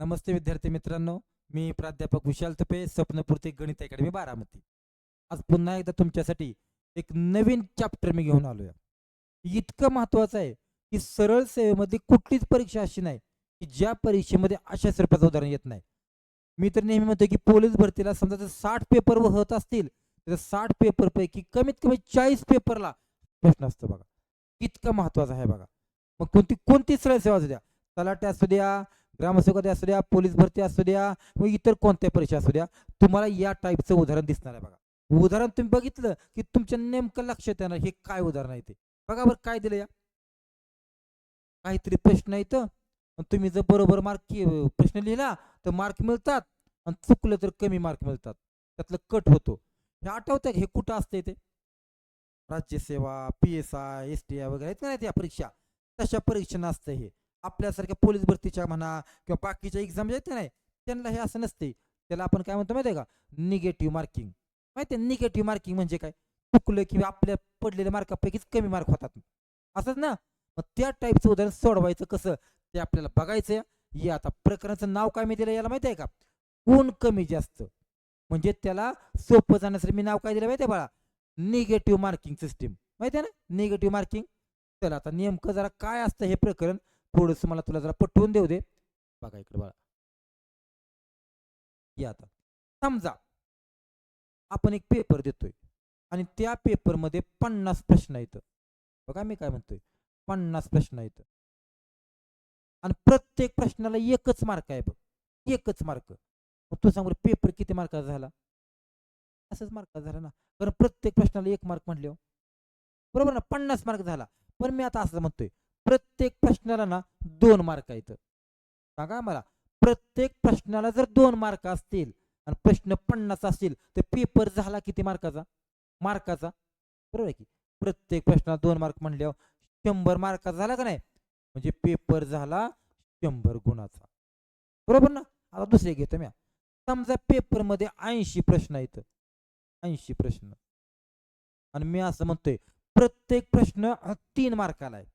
नमस्ते विद्यार्थी मित्रांनो मी प्राध्यापक विशाल तुपे स्वप्नपूर्ती गणित अकॅडमी बारामती. आज पुन्हा एकदा तुमच्यासाठी एक नवीन चॅप्टर मी घेऊन आलोय. इतकं महत्वाचं आहे की सरळ सेवेमध्ये कुठलीच परीक्षा अशी नाही की ज्या परीक्षेमध्ये अशा स्वरूपाचं उदाहरण येत नाही. मी तर नेहमी म्हणतो की पोलीस भरतीला समजा जर साठ पेपर होत असतील तर साठ पेपरपैकी कमीत कमी चाळीस पेपरला प्रश्न असतो बघा. इतकं महत्वाचं आहे बघा. मग कोणती कोणती सरळ सेवा असू द्या? तलाट्या असू द्या ग्रामसेवक असू द्या पोलीस भरती असू द्या किंवा इतर कोणत्या परीक्षा असू द्या तुम्हाला या टाईपचं उदाहरण दिसणार आहे बघा. उदाहरण तुम्ही बघितलं की तुमच्या नेमकं लक्षात येणार हे काय उदाहरण आहे ते. बघा बरं काय दिलं या? काहीतरी प्रश्न आहे तर तुम्ही जर बरोबर मार्क प्रश्न लिहिला तर मार्क मिळतात. आणि चुकलं तर कमी मार्क मिळतात. त्यातलं कट होतो. हे आठवतं हे कुठं असते ते? राज्यसेवा P S I S T I वगैरे आहेत ना त्या परीक्षा? तशा परीक्षा नसतं हे. आपल्यासारख्या पोलीस भरतीच्या म्हणा किंवा बाकीच्या एक्झाम आहेत नाही त्यांना हे असं नसते. त्याला आपण काय म्हणतो माहिती आहे का? निगेटिव्ह मार्किंग माहिती आहे निगेटिव्ह मार्किंग म्हणजे काय? चुकलं किंवा आपल्या पडलेल्या मार्कापैकीच कमी मार्क होतात. असंच ना? मग त्या टाईपचं उदाहरण सोडवायचं कसं? ते आपल्याला बघायचं या आता प्रकरणाचं नाव काय मी दिलं याला माहिती आहे का? कोण कमी जास्त? म्हणजे त्याला सोपं जाण्यासाठी मी नाव काय दिलं माहिती आहे बाळा? निगेटिव्ह मार्किंग सिस्टीम माहिती आहे ना? निगेटिव्ह मार्किंग चला आता नेमकं जरा काय असतं हे प्रकरण? थोडंसं मला तुला जरा पटवून देऊ दे. बघा इकडे बघा. या आता. समजा आपण एक पेपर देतोय आणि त्या पेपरमध्ये पन्नास प्रश्न आहेत. बघा मी काय म्हणतोय. पन्नास प्रश्न आहेत. आणि प्रत्येक प्रश्नाला एकच मार्क आहे बघ. एकच मार्क मग तू सांगू पेपर किती मार्काचा झाला? असंच मार्काचा झाला ना. कारण प्रत्येक प्रश्नाला एक मार्क म्हटले बरोबर ना? पन्नास मार्क झाला. पण मी आता असं म्हणतोय. प्रत्येक प्रश्नाला ना दोन मार्क आहेत. सांगा मला प्रत्येक प्रश्नाला जर दोन मार्क असतील आणि प्रश्न पन्नास असतील तर पेपर झाला किती मार्काचा? मार्काचा. बरोबर आहे की? प्रत्येक प्रश्नाला दोन मार्क म्हणल्यावर शंभर मार्काचा झाला का नाही? म्हणजे पेपर झाला शंभर गुणाचा. बरोबर ना? आता दुसरे घेतो मी. समजा पेपरमध्ये ऐंशी प्रश्न आहेत. ऐंशी प्रश्न. आणि मी असं म्हणतोय प्रत्येक प्रश्न तीन मार्काला आहे.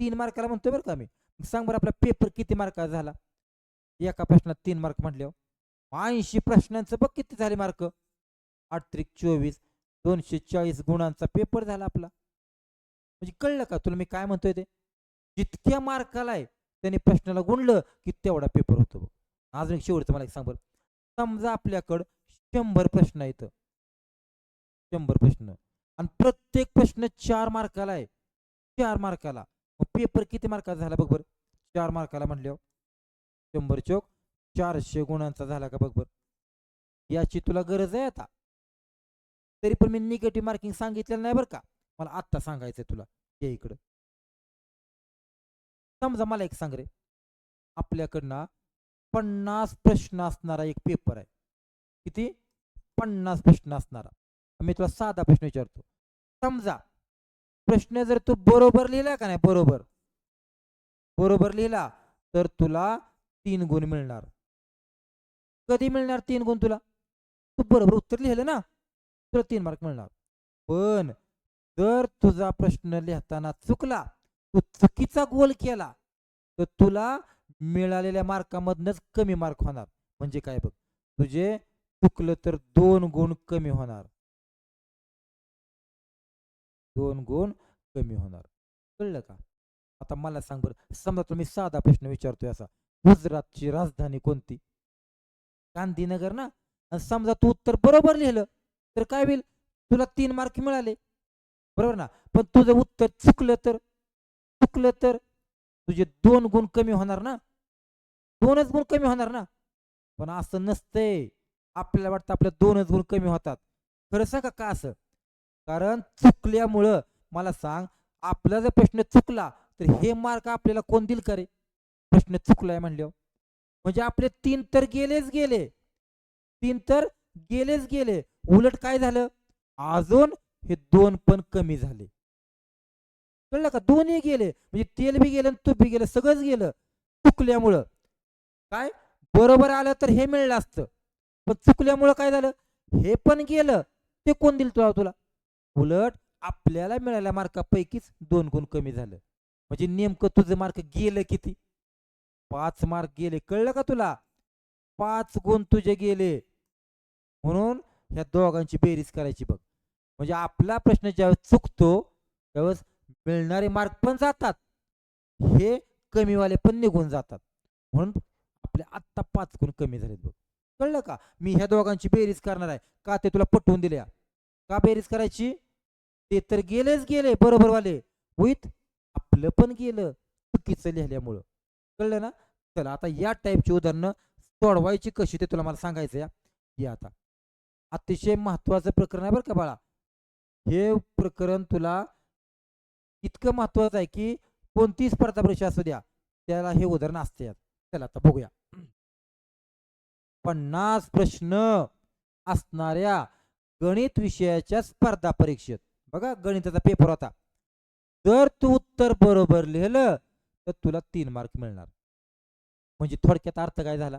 तीन मार्काला म्हणतोय बरं का मी सांग बरं आपला पेपर किती मार्काचा झाला? एका प्रश्नात तीन मार्क म्हटल्यावर. ऐंशी प्रश्नांचं बघ किती झाले मार्क आठत्रिक चोवीस दोनशे चाळीस गुणांचा पेपर झाला आपला. म्हणजे कळलं का तुला मी काय म्हणतोय ते? जितक्या मार्काला आहे त्याने प्रश्नाला गुणलं की तेवढा पेपर होतो बघ. अजून शेवटचं मला एक सांग बरं. समजा आपल्याकडं शंभर प्रश्न आहेत. शंभर प्रश्न. आणि प्रत्येक प्रश्न चार मार्काला आहे. चार मार्काला पेपर किती मार्काचा झाला बघ बरं? चार मार्काला म्हणल्यावर. शंभर चौक चारशे गुणांचा झाला का बघ बरं? याची तुला गरज आहे आता. तरी पण मी निगेटिव्ह मार्किंग सांगितलेलं नाही बरं का? मला आत्ता सांगायचंय तुला. ये इकडं. समजा मला एक सांग रे. आपल्याकडनं पन्नास प्रश्न असणारा एक पेपर आहे. किती? पन्नास प्रश्न असणारा. मी तुला साधा प्रश्न विचारतो. समजा प्रश्न जर तू बरोबर लिहिला का नाही बरोबर? बरोबर लिहिला तर तुला तीन गुण मिळणार. कधी मिळणार तीन गुण तुला? तू बरोबर उत्तर लिहिलं ना तुला तीन मार्क मिळणार. पण जर तुझा प्रश्न लिहिताना चुकला तू चुकीचा गोल केला तर तुला मिळालेल्या मार्कामधनच कमी मार्क होणार. म्हणजे काय बघ तुझे चुकलं तर दोन गुण कमी होणार. दोन गुण कमी होणार. कळलं का? आता मला सांग बरं समजा तुम्ही साधा प्रश्न विचारतोय असा गुजरातची राजधानी कोणती? गांधीनगर ना? समजा तू उत्तर बरोबर लिहिलं तर काय होईल? तुला तीन मार्क मिळाले. बरोबर ना? पण तुझं उत्तर चुकलं तर? चुकलं तर? तुझे दोन गुण कमी होणार ना? दोनच गुण कमी होणार ना? पण असं नसतंय. आपल्याला वाटतं आपल्या दोनच गुण कमी होतात. खरं सांगा का असं? कारण चुकल्यामुळं मला सांग आपला जर प्रश्न चुकला तर हे मार्क आपल्याला कोण दिल करे प्रश्न चुकलाय म्हणल्यावर. म्हणजे आपले तीन तर गेलेच गेले. तीन तर गेलेच गेले. उलट काय झालं? अजून हे दोन पण कमी झाले. कळलं का? दोन्ही गेले. म्हणजे तेल बी गेलं तूप बी गेलं सगळंच गेलं. चुकल्यामुळं. काय? बरोबर आलं तर हे मिळलं असतं. पण चुकल्यामुळं काय झालं? हे पण गेलं. ते कोण दिल तुला? तुला? उलट आपल्याला मिळाल्या मार्कापैकीच दोन गुण कमी झालं. म्हणजे नेमकं तुझं मार्क गेलं किती? पाच मार्क गेले. कळलं का तुला? पाच गुण तुझे गेले. म्हणून ह्या दोघांची बेरीज करायची बघ. म्हणजे आपला प्रश्न ज्यावेळेस चुकतो त्यावेळेस मिळणारे मार्क पण जातात. हे कमीवाले पण निघून जातात. म्हणून आपले आत्ता पाच गुण कमी झालेत बघ. कळलं का? मी ह्या दोघांची बेरीज करणार आहे. का ते तुला पटवून दिल्या? का बेरीज करायची? ते तर गेलेच गेले बरोबर वाले विथ आपलं पण गेलं चुकीचं लिहिल्यामुळं. कळलं ना? चला आता या टाईपची उदाहरणं सोडवायची कशी ते तुला मला सांगायचं या आता. अतिशय महत्वाचं प्रकरण आहे बरं का बाळा. हे प्रकरण तुला इतकं महत्वाचं आहे की कोणती स्पर्धा परीक्षा असू द्या त्याला हे उदाहरण असते यात. चला आता बघूया. पन्नास प्रश्न असणाऱ्या गणित विषयाच्या स्पर्धा परीक्षेत. बघा गणिताचा पेपर होता. जर तू उत्तर बरोबर लिहिलं तर तुला तीन मार्क मिळणार. म्हणजे थोडक्यात अर्थ काय झाला?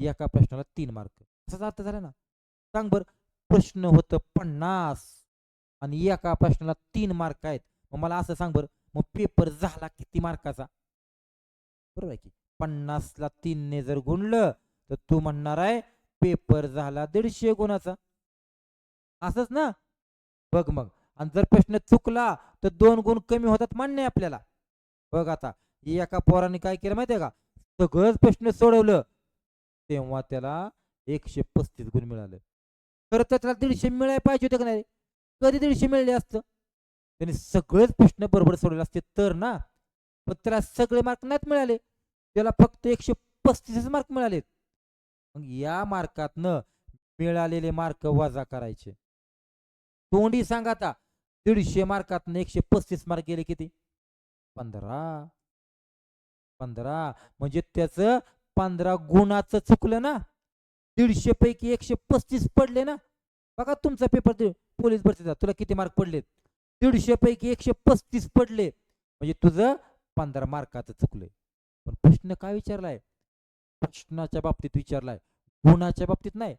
एका प्रश्नाला तीन मार्क असाच अर्थ झाला ना? सांग बर. प्रश्न होतं पन्नास आणि एका प्रश्नाला तीन मार्क आहेत. मग मला असं सांग बर. मग पेपर झाला किती मार्काचा बरोबर आहे की? पन्नासला तीनने जर गुणलं तर तू म्हणणार आहे पेपर झाला दीडशे गुणाचा. असंच ना? बघ मग. आणि जर प्रश्न चुकला तर दोन गुण कमी होतात मान्य आपल्याला. बघ आता एका पोराने काय केलं माहितीये का? सगळंच प्रश्न सोडवलं. तेव्हा त्याला एकशे पस्तीस गुण मिळाले. खरं तर त्याला दीडशे मिळायला पाहिजे होते का नाही कधी दीडशे मिळले असतं? त्याने सगळेच प्रश्न बरोबर सोडवले असते तर ना? पण त्याला सगळे मार्क नाहीत मिळाले. त्याला फक्त एकशे पस्तीसच मार्क मिळालेत. मग या मार्कातनं मिळालेले मार्क वजा करायचे. तोंडी सांग आता. दीडशे मार्कातून एकशे पस्तीस मार्क गेले किती? पंधरा. पंधरा. म्हणजे त्याचं पंधरा गुणाचं चुकलं ना. दीडशे पैकी एकशे पस्तीस पडले ना. बघा तुमचा पेपर पोलीस भरतीचा. तुला किती मार्क पडलेत? दीडशे पैकी एकशे पस्तीस पडले. म्हणजे तुझं पंधरा मार्काचं चुकलंय. पण प्रश्न काय विचारलाय? प्रश्नाच्या बाबतीत विचारलाय. गुणाच्या बाबतीत नाही.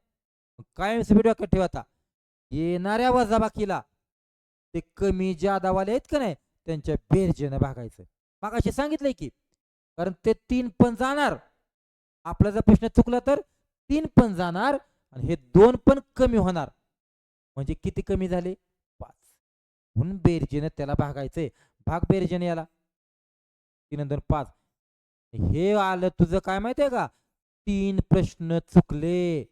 काय डोक्यात ठेवा आता. येणाऱ्या वजाबाकीला. ते कमी जादावाले आहेत का नाही त्यांच्या बेरजेनं भागायचं. मागाशी सांगितलंय की कारण ते तीन पण जाणार. आपला जर प्रश्न चुकला तर तीन पण जाणार आणि हे दोन पण कमी होणार. म्हणजे किती कमी झाले? पाच. म्हणून बेरजेनं त्याला भागायचंय. भाग बेरजेने याला. तीन पाच. हे आलं तुझं काय माहितीये का? तीन प्रश्न चुकले.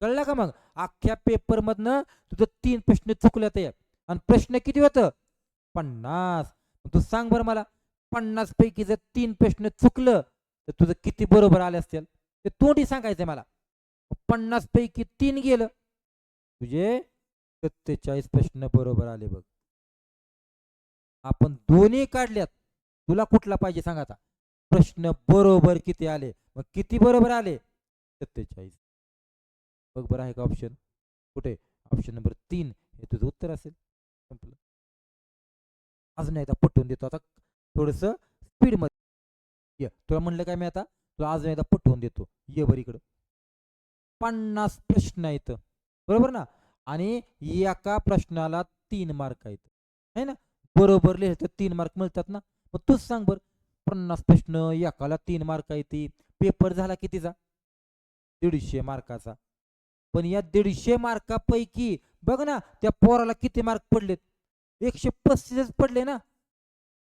कळलं का मग? अख्ख्या पेपर मधनं तुझं तीन प्रश्न चुकले ते आणि प्रश्न किती होतं? पन्नास. तू सांग बरं मला. पन्नास पैकी जर तीन प्रश्न चुकलं तर तुझं किती बरोबर आले असतील? ते तोंडी सांगायचंय मला. पन्नास पैकी तीन गेलं. तुझे सत्तेचाळीस प्रश्न बरोबर आले बघ. आपण दोन्ही काढल्यात. तुला कुठला पाहिजे सांग आता. प्रश्न बरोबर किती आले? मग किती बरोबर आले? सत्तेचाळीस. बघ बरं आहे का ऑप्शन कुठे? ऑप्शन नंबर तीन. हे तुझं उत्तर असेल. संपलं. अजून एकदा पटवून देतो. आता थोडस स्पीडमध्ये. ये. तुला म्हणलं काय मी आता? तुला अजून एकदा पटवून देतो. ये बरं इकडं. पन्नास प्रश्न आहेत. बरोबर ना? आणि एका प्रश्नाला तीन मार्क आहेत. है ना? बरोबर लिहिले तर तीन मार्क मिळतात ना? मग तूच सांग बर. पन्नास प्रश्न एकाला तीन मार्क आहेत. पेपर झाला कितीचा? दीडशे मार्काचा पण या दीडशे मार्कापैकी बघ ना त्या पोराला किती मार्क पडलेत? एकशे पस्तीसच पडले ना?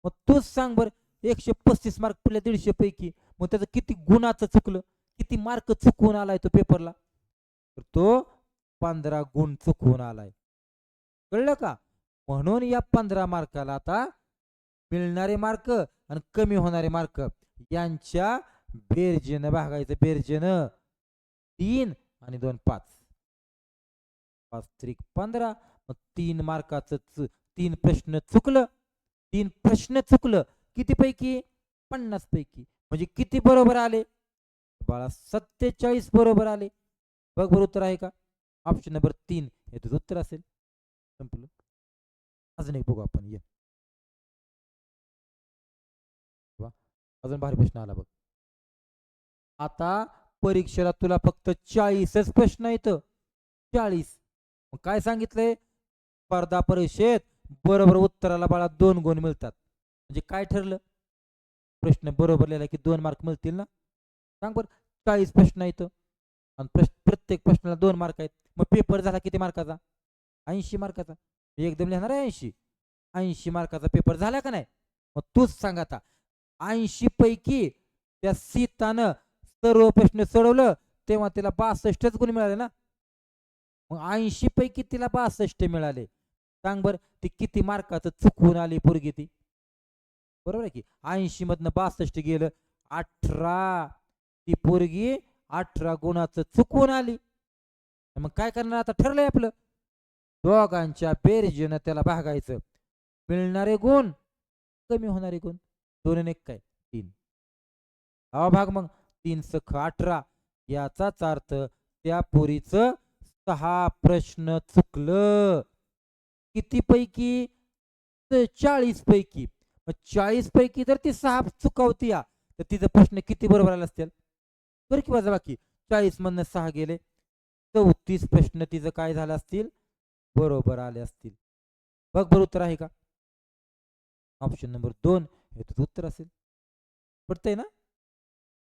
मग तूच सांग बरं एकशे पस्तीस मार्क पडले दीडशे पैकी मग त्याचं किती गुणाचं चुकलं? किती मार्क चुकवून आलाय तो पेपरला? तर तो पंधरा गुण चुकवून आलाय. कळलं का? म्हणून या पंधरा मार्काला आता मिळणारे मार्क आणि कमी होणारे मार्क यांच्या बेरजेनं भागायचं बेरजेनं तीन आणि दोन पाच. पाच त्रिक पंधरा मग तीन मार्काचं तीन प्रश्न चुकलं. तीन प्रश्न चुकलं. किती पैकी पन्नास पैकी म्हणजे किती बरोबर आले? बाळा सत्तेचाळीस बरोबर आले. बघ बरं उत्तर आहे का? ऑप्शन नंबर तीन. हे तुझं उत्तर असेल. संपलं. अजून एक बघू आपण. ये. अजून भारी प्रश्न आला बघ. आता परीक्षेला तुला फक्त चाळीसच प्रश्न येतं चाळीस. मग काय सांगितलंय स्पर्धा परीक्षेत बरोबर उत्तराला बाळा दोन गुण मिळतात. म्हणजे काय ठरलं? प्रश्न बरोबर लिहिला की दोन मार्क मिळतील ना? सांग बरं चाळीस प्रश्न आहेत. आणि प्रश्न प्रत्येक प्रश्नाला दोन मार्क आहेत. मग पेपर झाला किती मार्काचा ऐंशी मार्काचा एकदम लिहिणार आहे ऐंशी. ऐंशी मार्काचा पेपर झाला का नाही? मग तूच सांग आता. ऐंशी पैकी त्या सीतानं सर्व प्रश्न सोडवलं तेव्हा तिला बासष्टच गुण मिळाले ना? मग ऐंशी पैकी तिला बासष्ट मिळाले. सांग बर ती किती मार्काचं चुकवून आली पोरगी ती? बरोबर आहे की? ऐंशी मधनं बासष्ट गेलं अठरा. ती पोरगी अठरा गुणाचं चुकवून आली. मग काय करणार आता ठरलंय आपलं? दोघांच्या बेरजेनं त्याला भागायचं. मिळणारे गुण कमी होणारे गुण. दोन एक काय? तीन. हा भाग मग. तीन सख अठरा. याचाच अर्थ त्या पोरीचं सहा प्रश्न चुकलं. किती पैकी चाळीस पैकी मग चाळीस पैकी जर ती सहा चुकावती या तर तिचा प्रश्न किती बरोबर आला असतील? बरं की माझा बाकी. चाळीस मधनं सहा गेले. चौतीस प्रश्न तिचं काय झालं असतील? बरोबर आले असतील. बघ बरं उत्तर आहे का? ऑप्शन नंबर दोन. हे तुझं उत्तर असेल. पडतंय ना?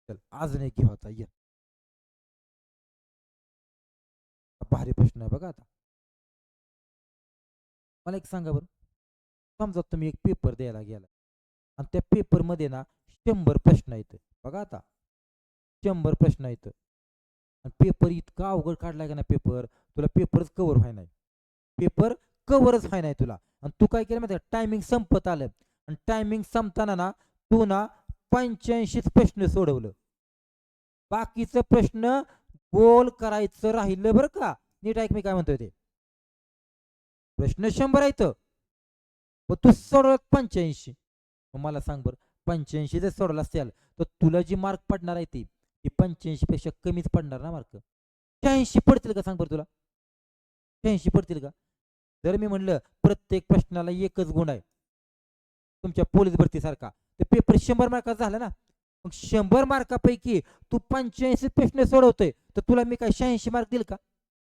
चल अजून एक घेऊ आता ये. भारी प्रश्न आहे बघा आता. मला एक सांगा बरं. समजा तुम्ही एक पेपर द्यायला गेला आणि त्या पेपरमध्ये ना शंभर प्रश्न येतं बघा आता. शंभर प्रश्न येतं आणि पेपर इतका अवघड काढलाय का ना पेपर तुला पेपरच कव्हर व्हाय नाही. पेपर कव्हरच व्हाय नाही तुला. आणि तू काय केलं माहिती टायमिंग संपत आलं. आणि टायमिंग संपताना ना तू ना पंच्याऐंशीच प्रश्न सोडवलं. बाकीचं प्रश्न बोल करायचं राहिलं बरं का? नीट ऐक मी काय म्हणतोय ते. प्रश्न शंभर आहे पण तू सोडवत पंच्याऐंशी. मग मला सांग बरं पंच्याऐंशी जर सोडला असेल तर तुला जी मार्क पडणार आहे ती ती पंच्याऐंशी पेक्षा कमीच पडणार ना मार्क शहाऐंशी पडतील का? सांग बरं तुला. शहाऐंशी पडतील का? जर मी म्हणलं प्रत्येक प्रश्नाला एकच गुण आहे तुमच्या पोलीस भरतीसारखा ते पेपर शंभर मार्काचा झाला ना? मग शंभर मार्कापैकी तू पंच्याऐंशी प्रश्न सोडवतोय तर तुला मी काय शहाऐंशी मार्क दिल का?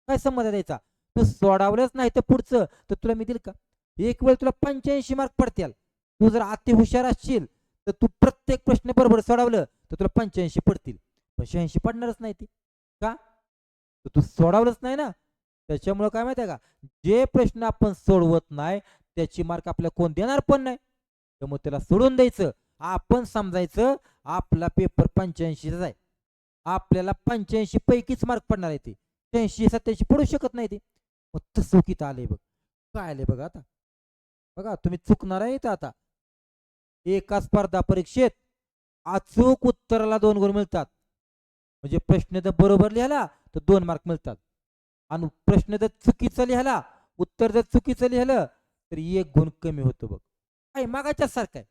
काय संबंध द्यायचा? तू सोडावलंच नाही तर पुढचं तर तुला मी दिल का? एक वेळ तुला पंच्याऐंशी मार्क पडतील. तू जर अति हुशार असशील तर तू प्रत्येक प्रश्न बरोबर सोडवलं तर तुला पंच्याऐंशी पडतील. पण शहाऐंशी पडणारच नाही ती. का? तर तू सोडवलंच नाही ना. त्याच्यामुळं काय माहिती आहे का? जे प्रश्न आपण सोडवत नाही त्याची मार्क आपल्याला कोण देणार पण नाही. त्यामुळे त्याला सोडून द्यायचं. आपण समजायचं आपला पेपर पंच्याऐंशीचाच आहे. आपल्याला पंच्याऐंशी पैकीच मार्क पडणार आहे ते. शहाऐंशी सत्याऐंशी पडू शकत नाही ते. मग तसं किती आले बघ. काय आले बघा आता. बघा तुम्ही चुकणार आहे आता. एका स्पर्धा परीक्षेत अचूक उत्तराला दोन गुण मिळतात. म्हणजे प्रश्न जर बरोबर लिहिला तर दोन मार्क मिळतात. आणि प्रश्न जर चुकीचं लिहिला उत्तर जर चुकीचं लिहिलं तर एक गुण कमी होतो बघ. काय मागाच्या सारखं आहे.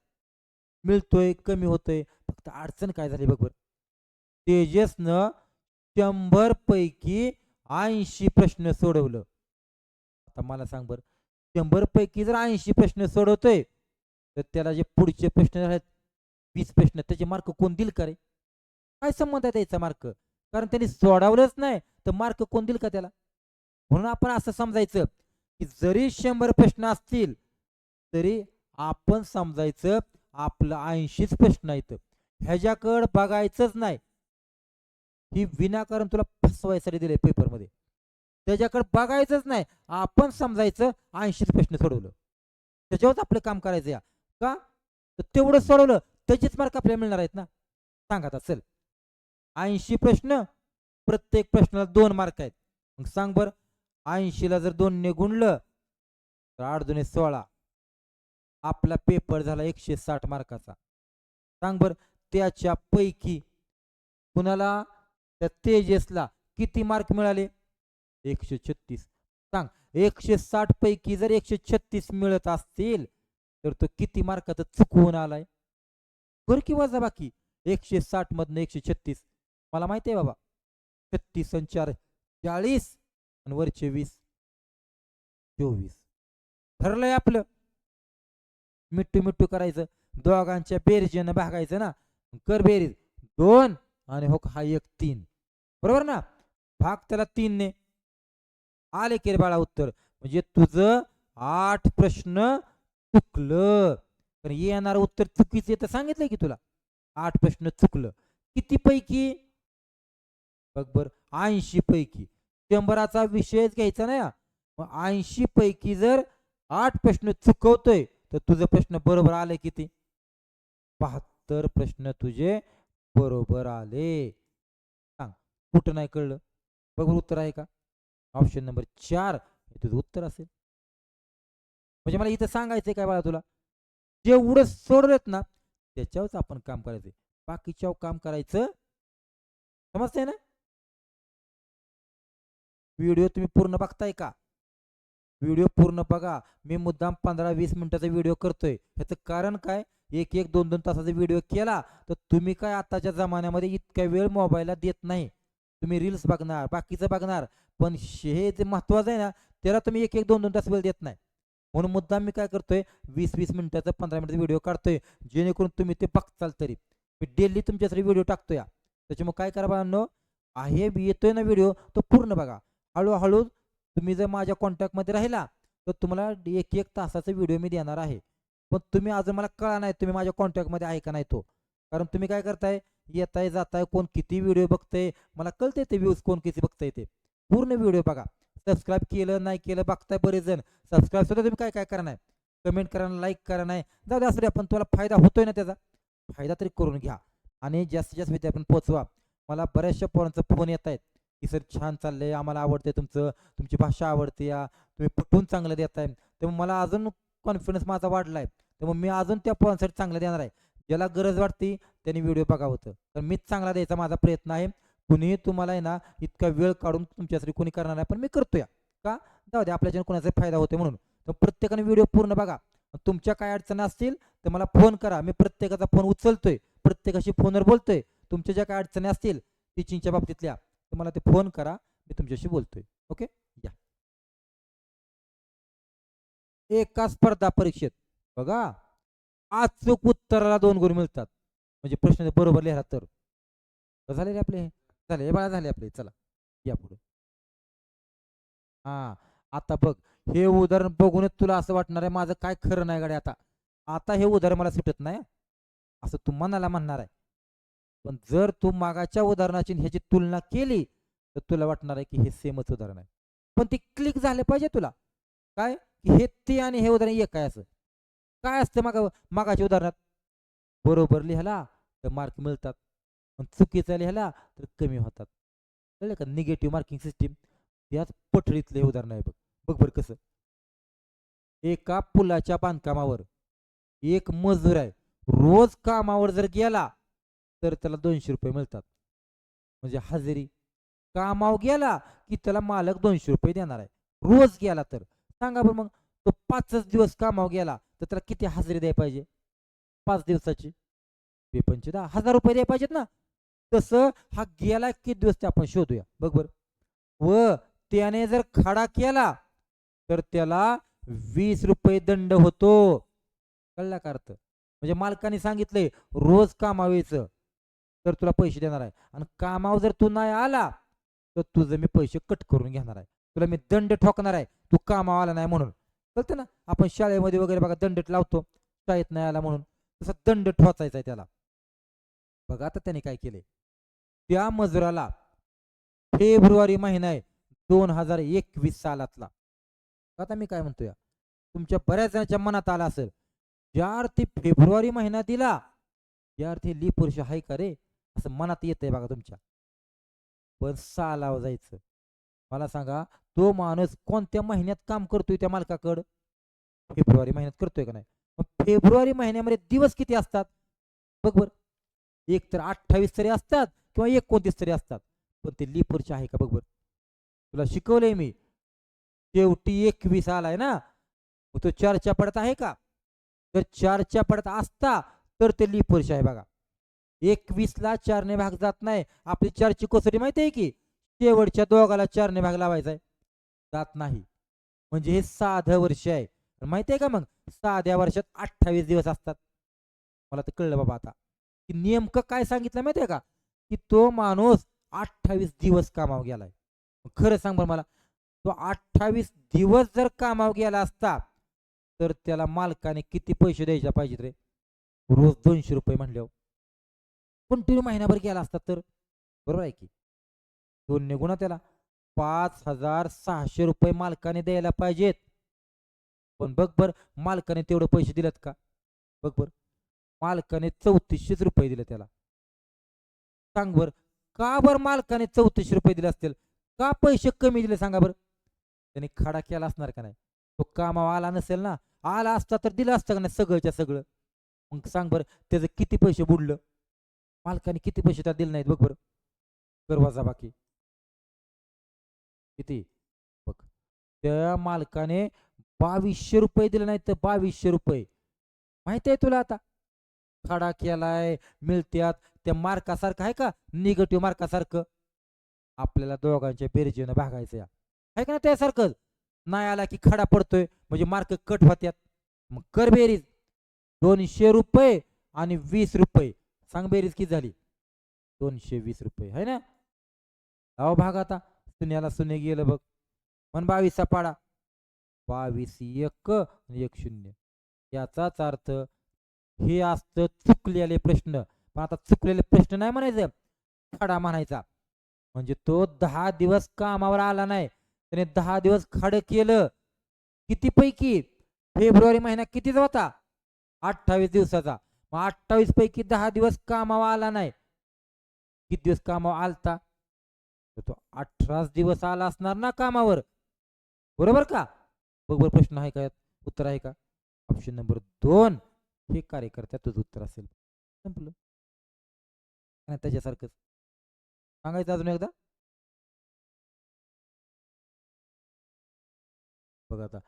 मिळतोय कमी होतोय. फक्त अडचण काय झाली बघ बरं. तेजसनं शंभर पैकी ऐंशी प्रश्न सोडवलं. आता मला सांग बरं शंभर पैकी जर ऐंशी प्रश्न सोडवतोय तर त्याला जे पुढचे प्रश्न आहेत वीस प्रश्न त्याचे मार्क कोण देईल का रे? काय संबंध आहे त्याचा मार्क कारण त्यांनी सोडवलंच नाही तर मार्क कोण देईल का त्याला? म्हणून आपण असं समजायचं की जरी शंभर प्रश्न असतील तरी आपण समजायचं आपलं ऐंशीच प्रश्न आहेत. ह्याच्याकडं बघायचंच नाही. ही विनाकारण तुला फसवायसाठी दिले पेपरमध्ये. त्याच्याकडे बघायचंच नाही. आपण समजायचं ऐंशीच प्रश्न सोडवलं. त्याच्यावरच आपलं काम करायचं या. का? तेवढं सोडवलं त्याचेच मार्क आपल्याला मिळणार आहेत ना? सांगा आता चल. ऐंशी प्रश्न प्रत्येक प्रश्नाला दोन मार्क आहेत. मग सांग बर ऐंशीला जर दोनने गुणलं तर आठ दोन्ही सोळा. आपला पेपर झाला एकशे साठ मार्काचा. सांग बर त्याच्या पैकी कुणाला त्या तेजसला किती मार्क मिळाले? एकशे छत्तीस. सांग एकशे साठ पैकी जर एकशे छत्तीस मिळत असतील तर तो किती मार्काचा चुकवून आलाय? कर की वजा बाकी? एकशे साठ मधनं एकशे छत्तीस. मला माहिती आहे बाबा. छत्तीस आणि चार चाळीस आणि वरचे वीस. चोवीस. ठरलंय आपलं. मिट्टू मिट्टू करायचं. दोघांच्या बेरजेनं भागायचं ना. कर बेरीज. दोन आणि हो हा एक तीन. बरोबर ना? भाग त्याला तीनने. आले केर रे बाळा उत्तर. म्हणजे तुझं आठ प्रश्न चुकलं. येणार उत्तर चुकीचं तर सांगितलंय की तुला. आठ प्रश्न चुकलं. किती पैकी? बघ बर. ऐंशी पैकी. शंभराचा विषयच घ्यायचा नाही मग ऐंशी पैकी जर आठ प्रश्न चुकवतोय तर तुझं प्रश्न बरोबर आले किती? बहात्तर प्रश्न तुझे बरोबर आले. सांग कुठं नाही कळलं? बघ उत्तर आहे का? ऑप्शन नंबर चार. हे तुझं उत्तर असेल. म्हणजे मला इथं सांगायचंय काय बाळा तुला? जेवढं सोडलेत ना त्याच्यावरच आपण काम करायचंय. बाकीच्यावर काम करायचं समजतंय ना? व्हिडिओ तुम्ही पूर्ण बघताय का? व्हिडिओ पूर्ण बघा. मी मुद्दाम पंधरा वीस मिनिटाचा व्हिडिओ करतोय. ह्याचं कारण काय? एक एक दोन दोन तासाचा व्हिडिओ केला तर तुम्ही काय आताच्या जमान्यामध्ये इतक्या वेळ मोबाईलला देत नाही? तुम्ही रील्स बघणार बाकीचं बघणार. पण शे- हे जे महत्वाचं आहे ना त्याला तुम्ही एक एक दोन दोन तास वेळ देत नाही. म्हणून मुद्दाम मी काय करतोय? वीस वीस मिनिटाचा पंधरा मिनिटाचा व्हिडिओ काढतोय जेणेकरून तुम्ही ते बघताल तरी. मी डेली तुमच्यासाठी व्हिडिओ टाकतोय. या त्याच्यामुळे काय करा बाळांनो आहे येतोय ना व्हिडिओ तो पूर्ण बघा. हळूहळू तुम्ही जर माझ्या कॉन्टॅक्टमध्ये राहिला तर तुम्हाला एक एक तासाचा व्हिडिओ मी देणार आहे. पण तुम्ही अजून मला कळा नाही तुम्ही माझ्या कॉन्टॅक्टमध्ये आहे का नाही तो. कारण तुम्ही काय करताय येताय जाताय कोण किती व्हिडिओ बघतंय मला कळतंय ते व्ह्यूज कोण किती बघताय ते. पूर्ण व्हिडिओ बघा. सबस्क्राईब केलं नाही केलं बघताय बरेच जण सबस्क्राईब सुद्धा तुम्ही काय काय करा कमेंट करा लाईक करा नाही. जाऊ द्या असू द्या पण तुम्हाला फायदा होतोय ना त्याचा. फायदा तरी करून घ्या. आणि जास्तीत जास्त विद्यार्थी पोचवा. मला बऱ्याचशा पोरांचं फोन येत आहेत की सर छान चाललंय आम्हाला आवडते तुमचं तुमची भाषा आवडते या तुम्ही पटवून चांगलं देताय. त्यामुळे मला अजून कॉन्फिडन्स माझा वाढलाय. त्यामुळे मी अजून त्या पोरांसाठी चांगलं देणार आहे. ज्याला गरज वाटते त्यांनी व्हिडिओ बघा होतं. तर मीच चांगला द्यायचा माझा प्रयत्न आहे. कुणीही तुम्हाला आहे ना इतका वेळ काढून तुमच्यासाठी कोणी करणार नाही पण मी करतोय. का? जाऊ दे आपल्याच्या कोणाचा फायदा होते म्हणून. तर प्रत्येकाने व्हिडिओ पूर्ण बघा. तुमच्या काय अडचणी असतील तर मला फोन करा. मी प्रत्येकाचा फोन उचलतोय. प्रत्येकाशी फोनवर बोलतोय. तुमच्या ज्या काय अडचणी असतील टीचिंगच्या बाबतीतल्या तर मला ते फोन करा मी तुमच्याशी बोलतोय. ओके? या. एका स्पर्धा परीक्षेत. बघा. अचूक उत्तराला दोन गुण मिळतात. म्हणजे प्रश्न बरोबर लिहिला तर. झाले रे आपले हे? झाले. हे बाळा झाले आपले. चला. या पुढे. हा. आता बघ. हे उदाहरण बघूनच तुला असं वाटणार आहे माझं काय खरं नाही गाडी आता. आता हे उदाहरण मला सुटत नाही असं तू मनाला म्हणणार आहे. पण जर तू मागाच्या उदाहरणाची ह्याची तुलना केली तर तुला वाटणार आहे की हे सेमच उदाहरण आहे. पण ते क्लिक झाले पाहिजे तुला. काय? की हे ते आणि हे उदाहरण एक आहे असं. काय असतं मागा मागाच्या उदाहरणात? बरोबर लिहायला तर मार्क मिळतात. पण चुकीचा लिहायला तर कमी होतात. कळलं का? निगेटिव्ह मार्किंग सिस्टीम याच पठडीतले हे उदाहरण आहे बघ. बघ बरं कसं. एका पुलाच्या बांधकामावर एक मजूर आहे. रोज कामावर जर गेला तर त्याला दोनशे रुपये मिळतात. म्हणजे हजेरी. कामाव गेला की त्याला मालक दोनशे रुपये देणार आहे. रोज गेला तर. सांगा बरं मग तो पाचच दिवस कामाव गेला तर त्याला किती हजेरी द्यायला पाहिजे? पाच दिवसाची. बेपंचे दहा हजार रुपये द्यायला पाहिजेत ना. तसं हा गेला किती दिवस ते आपण शोधूया. बघ बर. व त्याने जर खडा केला तर त्याला वीस रुपये दंड होतो. कळला का अर्थ? म्हणजे मालकाने सांगितलंय रोज कामावेचं तर तुला पैसे देणार आहे. आणि कामावर जर तू नाही आला तर तुझं मी पैसे कट करून घेणार आहे. तुला मी दंड ठोकणार आहे. तू कामावर आला नाही म्हणून. कळतं ना? आपण शाळेमध्ये वगैरे बघा दंड लावतो. शाळेत नाही आला म्हणून. तसा दंड ठोचायचा आहे त्याला. बघा आता त्याने काय केले त्या मजुराला फेब्रुवारी महिना आहे दोन हजार एकवीस सालातला. आता मी काय म्हणतोय? तुमच्या बऱ्याच जणांच्या मनात आला असेल. ज्या अर्थी फेब्रुवारी महिना दिला या अर्थी ली वर्ष आहे का रे? असं मनात येत आहे बघा तुमच्या. पण सालाव जायचं. मला सांगा तो माणूस कोणत्या महिन्यात काम करतोय त्या मालकाकडं? फेब्रुवारी महिन्यात करतोय का नाही? मग फेब्रुवारी महिन्यामध्ये दिवस किती असतात? बघ बर. एक तर अठ्ठावीस तरी असतात किंवा एकोणतीस तरी असतात. पण ते लिपरचे आहे का बघ बर? तुला शिकवलंय मी. शेवटी एकवीस आलाय ना? मग तो चारच्या पडत आहे का? तर चारच्या पडत असता तर ते लिपरचे आहे बघा. एकवीस ला चारने भाग जात नाही. आपली चारची कोसरी माहिती आहे की? शेवटच्या दोघाला चारने भाग लावायचा आहे जात नाही. म्हणजे हे साधं वर्ष आहे. माहिती आहे का मग? साध्या वर्षात अठ्ठावीस दिवस असतात. मला तर कळलं बाबा आता. की नेमकं काय सांगितलं माहिती आहे का? की तो माणूस अठ्ठावीस दिवस कामावर गेलाय. खरं सांग बरं मला. तो अठ्ठावीस दिवस जर कामावर गेला असता तर त्याला मालकाने किती पैसे द्यायचे पाहिजेत रे? रोज दोनशे रुपये म्हणल्यावर. कंटिन्यू महिनाभर गेला असतात तर? बरोबर आहे की? तो निघून त्याला पाच हजार सहाशे रुपये मालकाने द्यायला पाहिजेत. पण बघ बर मालकाने तेवढे पैसे दिलेत का? बघ बर. मालकाने चौतीसशेच रुपये दिले त्याला. सांग बर का बर मालकाने चौतीसशे रुपये दिले असतील? का पैसे कमी दिले सांगा बरं? त्याने खडा केला असणार का नाही? तो कामावा आला नसेल ना? आला असता तर दिलं असतं का नाही सगळंच्या सगळं? मग सांग बरं त्याचं किती पैसे बुडलं? मालकाने किती पैसे त्या दिले नाहीत बघ बरं. कर वजा बाकी. किती? बघ. त्या मालकाने बावीसशे रुपये दिले नाहीत तर बावीसशे रुपये. माहिती आहे तुला आता? खडा केलाय मिळत्यात. त्या मार्कासारखं आहे का? निगेटिव्ह मार्कासारखं. आपल्याला दोघांच्या बेरजेनं भागायचं या. आहे का ना त्यासारखं? नाही आला की खडा पडतोय म्हणजे मार्क कट होत्यात. मग कर बेरीज. दोनशे रुपये आणि वीस रुपये. सांग बेरीज किती झाली? दोनशे वीस रुपये. है ना? अहो भाग आता. शून्याला शून्य गेलं बघ. पण बावीसचा पाडा. बावीस एक एक शून्य. याचाच अर्थ हे असतं चुकलेले प्रश्न. पण आता चुकलेले प्रश्न नाही म्हणायचं. खडा म्हणायचा. म्हणजे तो दहा दिवस कामावर आला नाही. त्याने दहा दिवस खाड केलं. किती पैकी फेब्रुवारी महिना कितीचा होता? अठ्ठावीस दिवसाचा. मग अठ्ठावीस पैकी दहा दिवस कामावर आला नाही. किती दिवस कामावर आलता? तर तो अठराच दिवस आला असणार ना कामावर. बरोबर का? बघ बरं प्रश्न आहे का उत्तर आहे का? ऑप्शन नंबर दोन. हे कार्यकर्त्यातच उत्तर असेल. संपलं. नाही त्याच्यासारखंच. सांगायचं अजून एकदा? बघा आता.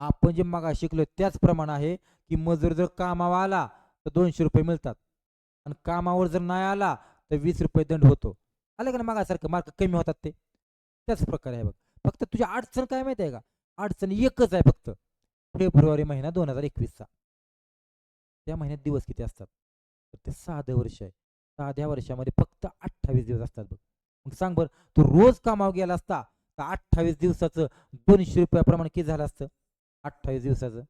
आपण जे मगा शिकलो त्याचप्रमाणे आहे की मजूर जर कामावर आला तर दोनशे रुपये मिळतात. आणि कामावर जर नाही आला तर वीस रुपये दंड होतो. आलं का ना मागासारखं? मार्क कमी होतात ते. त्याच प्रकारे आहे बघ. फक्त तुझी अडचण काय माहिती आहे का? अडचण एकच आहे फक्त. फेब्रुवारी महिना दोन हजार एकवीसचा. त्या महिन्यात दिवस किती असतात? तर ते साधं वर्ष आहे. साध्या वर्षामध्ये फक्त अठ्ठावीस दिवस असतात बघ. मग सांग बरं तू रोज कामावर गेला असता तर अठ्ठावीस दिवसाचं दोनशे रुपयाप्रमाणे किती झालं असतं? अठ्ठावीस दिवसाचं.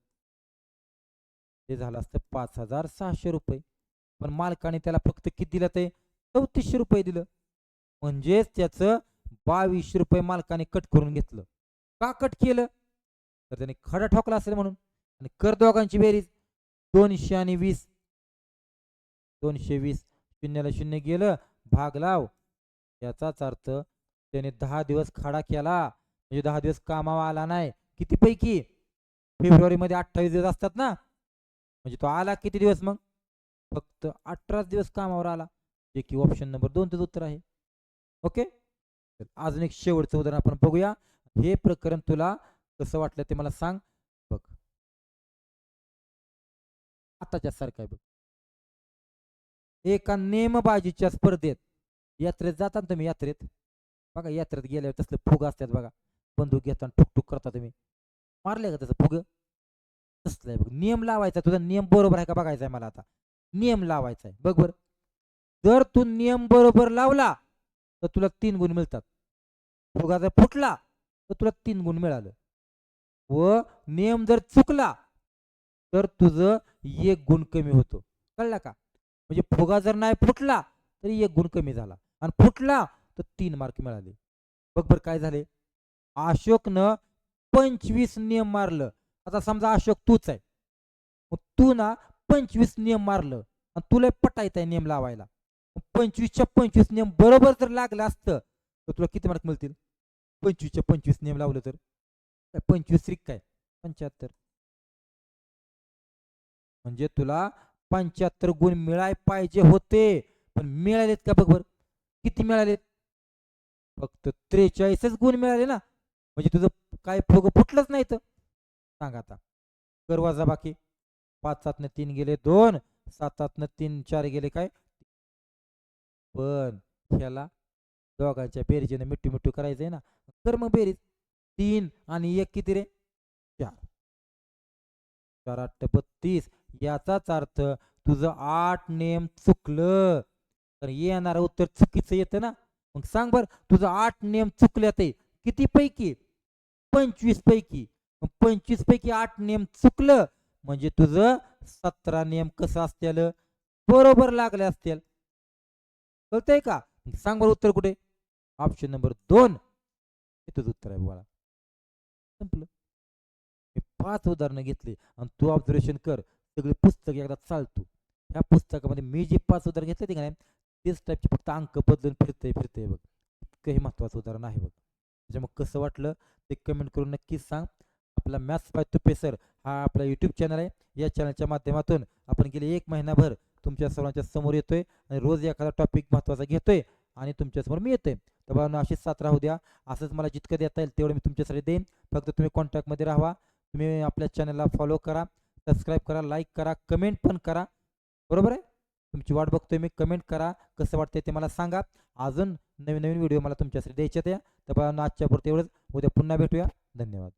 ते झालं असतं पाच हजार सहाशे रुपये. पण मालकाने त्याला फक्त किती दिलं ते? चौतीसशे रुपये दिलं. म्हणजेच त्याचं बावीसशे रुपये मालकाने कट करून घेतलं. का कट केलं? तर त्याने खडा ठोकला असेल म्हणून. आणि कर दोघांची बेरीज. दोनशे आणि वीस. दोनशे वीस शून्याला शून्य गेलं. भाग लाव. याचाच अर्थ त्याने दहा दिवस खडा केला. म्हणजे दहा दिवस कामावर आला नाही. किती पैकी फेब्रुवारी मध्ये अठ्ठावीस दिवस असतात ना? म्हणजे तो आला किती दिवस मग? फक्त अठराच दिवस कामावर आला. जे की ऑप्शन नंबर दोन तेच उत्तर आहे. ओके तर अजून एक शेवटचं उदाहरण आपण बघूया. हे प्रकरण तुला कसं वाटलं ते मला सांग. बघ. आताच्या सारखं आहे बघ. एका नेमबाजीच्या स्पर्धेत यात्रेत जाता तुम्ही यात्रेत? बघा यात्रेत गेल्यावर तसले फुग असतात बघा. बंदूक घेताना ठुकठुक करता तुम्ही. मारले का त्याचं फुग? तसलं बघ. नियम लावायचा तुझा नियम बरोबर आहे का बघायचा आहे मला आता. नियम लावायचा आहे. बघ बर. जर तू नियम बरोबर लावला तर तुला तीन गुण मिळतात. फुगा जर फुटला तर तुला तीन गुण मिळालं. व नियम जर चुकला तर तुझं एक गुण कमी होतो. कळला का? म्हणजे फुगा जर नाही फुटला तरी एक गुण कमी झाला. आणि फुटला तर तीन मार्क मिळाले. बघ बरं काय झाले? अशोकनं पंचवीस नियम मारलं. आता समजा अशोक तूच आहे. मग तू ना पंचवीस नियम मारलं आणि तुला पटायचं आहे नियम लावायला. पंचवीसच्या पंचवीस नियम बरोबर जर लागलं असतं तर तुला किती मार्क मिळतील? पंचवीसच्या पंचवीस नियम लावलं तर. काय पंचवीस रिक काय? पंच्याहत्तर. म्हणजे तुला पंच्याहत्तर गुण मिळाय पाहिजे होते पण मिळालेत का बघ बरं. किती मिळालेत? फक्त त्रेचाळीसच गुण मिळाले ना. म्हणजे तुझं काय फोग फुटलंच नाही तर सांगा आता. कर बाकी. पाच सातनं तीन गेले दोन. सात सातनं तीन चार गेले काय? पण ह्याला दोघांच्या बेरीजेनं मिठू मिठू करायचंय ना. कर्म मग बेरीज. तीन आणि एक किती रे? चार. चार आठ बत्तीस. याचाच अर्थ तुझं आठ नेम चुकलं. तर येणार उत्तर चुकीचं येतं ना. मग सांग बर तुझं आठ नेम चुकल्यात ते किती पैकी पंचवीस पैकी पंचवीस पैकी आठ नियम चुकलं म्हणजे तुझं सतरा नियम कसं असतील? बरोबर लागले असतील. कळतंय का? सांग बरं उत्तर कुठे? ऑप्शन नंबर दोन. हे तुझं उत्तर आहे बघा. संपलं. मी पाच उदाहरणं घेतली आणि तू ऑब्झर्वेशन कर. सगळी पुस्तक एकदा चालतो ह्या पुस्तकामध्ये मी जी पाच उदाहरण घेतले ते का नाही तेच टाईपचे फक्त अंक बदलून फिरतंय फिरतंय बघ. इतकं हे महत्वाचं उदाहरण आहे बघ. त्याच्यामुळे कसं वाटलं ते कमेंट करून नक्कीच सांग. आपला मॅथ्स बाय तुपेसर हा आपला यूट्यूब चॅनल आहे. या चॅनलच्या माध्यमातून आपण गेले एक महिनाभर तुमच्या सर्वांच्या समोर येतोय आणि रोज एखादा टॉपिक महत्त्वाचा घेतोय आणि तुमच्यासमोर मी येतोय. तर बाळांनो अशीच साथ राहू द्या. असंच मला जितकं देता येईल तेवढं मी तुमच्यासाठी देईन. फक्त तुम्ही कॉन्टॅक्टमध्ये राहा. तुम्ही आपल्या चॅनलला फॉलो करा. सबस्क्राईब करा लाईक करा कमेंट पण करा. बरोबर आहे? तुमची वाट बघतोय मी कमेंट करा. कसं वाटतंय ते मला सांगा. अजून नवीन नवीन व्हिडिओ मला तुमच्यासाठी द्यायचे त्या तर बाळांनो आजच्या पुरते एवढंच. उद्या पुन्हा भेटूया. धन्यवाद.